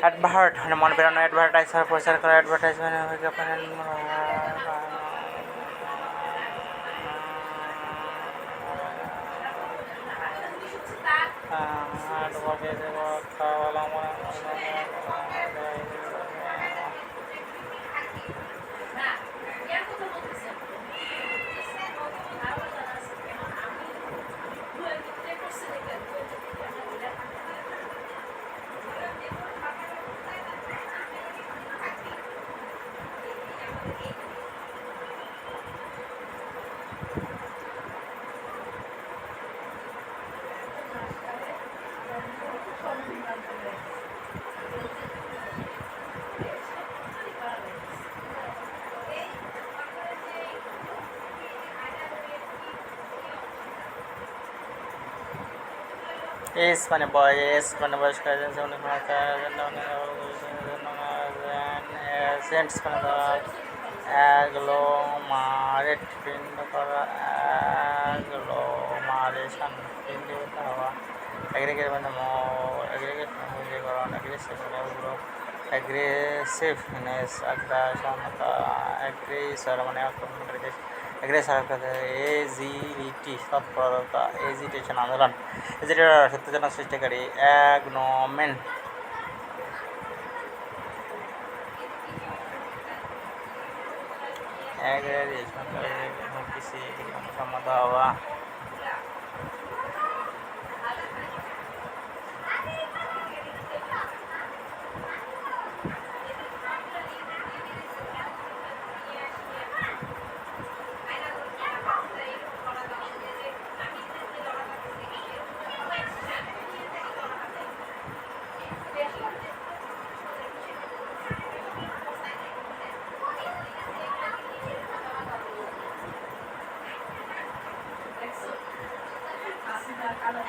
Advert মানে মন বেরানো advertise প্রচার করা অ্যাডভার্টাইজমেন্ট বিজ্ঞাপন এস মানে বয় এস মানে বয়স্ক সেন্টস মানে অ্যাগ্লোমারেট পিণ্ড করা অ্যাগ্লোমারেশন পিণ্ডিত হওয়া অ্যাগ্রিগেট মানে অ্যাগ্রিগেট পুঞ্জীকরণ অ্যাগ্রেসিভ উগ্র অ্যাগ্রেসিভনেস আগ্রাসনতা অ্যাগ্রেসর মানে আক্রমণকারী অ্যাগ্রেসর এজিলিটি তৎপরতা এজিটেশন আন্দোলন এজিটের সত্যজনক সৃষ্টিকারী অ্যাগনোমেন্ট أجل يشمل الملك سيدنا محمد Thank you. কারণ